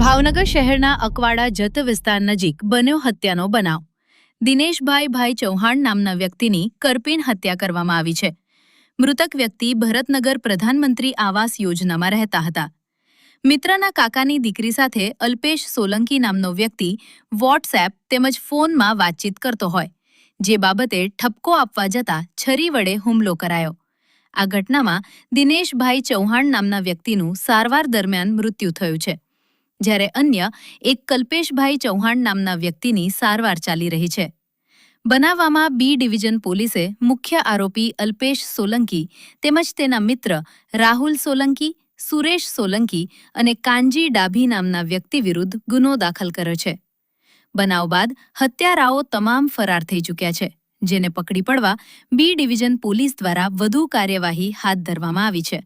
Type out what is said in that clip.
ભાવનગર શહેરના અકવાડા જત વિસ્તાર નજીક બન્યો હત્યાનો બનાવ. દિનેશભાઈ ભાઈ ચૌહાણ નામના વ્યક્તિની કરપીણ હત્યા કરવામાં આવી છે. મૃતક વ્યક્તિ ભરતનગર પ્રધાનમંત્રી આવાસ યોજનામાં રહેતા હતા. મિત્રના કાકાની દીકરી સાથે અલ્પેશ સોલંકી નામનો વ્યક્તિ વોટ્સએપ તેમજ ફોનમાં વાતચીત કરતો હોય, જે બાબતે ઠપકો આપવા જતા છરી વડે હુમલો કરાયો. આ ઘટનામાં દિનેશભાઈ ચૌહાણ નામના વ્યક્તિનું સારવાર દરમિયાન મૃત્યુ થયું છે. જ્યારે અન્ય એક કલ્પેશભાઈ ચૌહાણ નામના વ્યક્તિની સારવાર ચાલી રહી છે. બનાવવામાં બી ડિવિઝન પોલીસે મુખ્ય આરોપી અલ્પેશ સોલંકી તેમજ તેના મિત્ર રાહુલ સોલંકી, સુરેશ સોલંકી અને કાંજી ડાભી નામના વ્યક્તિ વિરુદ્ધ ગુનો દાખલ કર્યો છે. બનાવ બાદ હત્યારાઓ તમામ ફરાર થઈ ચૂક્યા છે, જેને પકડી પડવા બી ડિવિઝન પોલીસ દ્વારા વધુ કાર્યવાહી હાથ ધરવામાં આવી છે.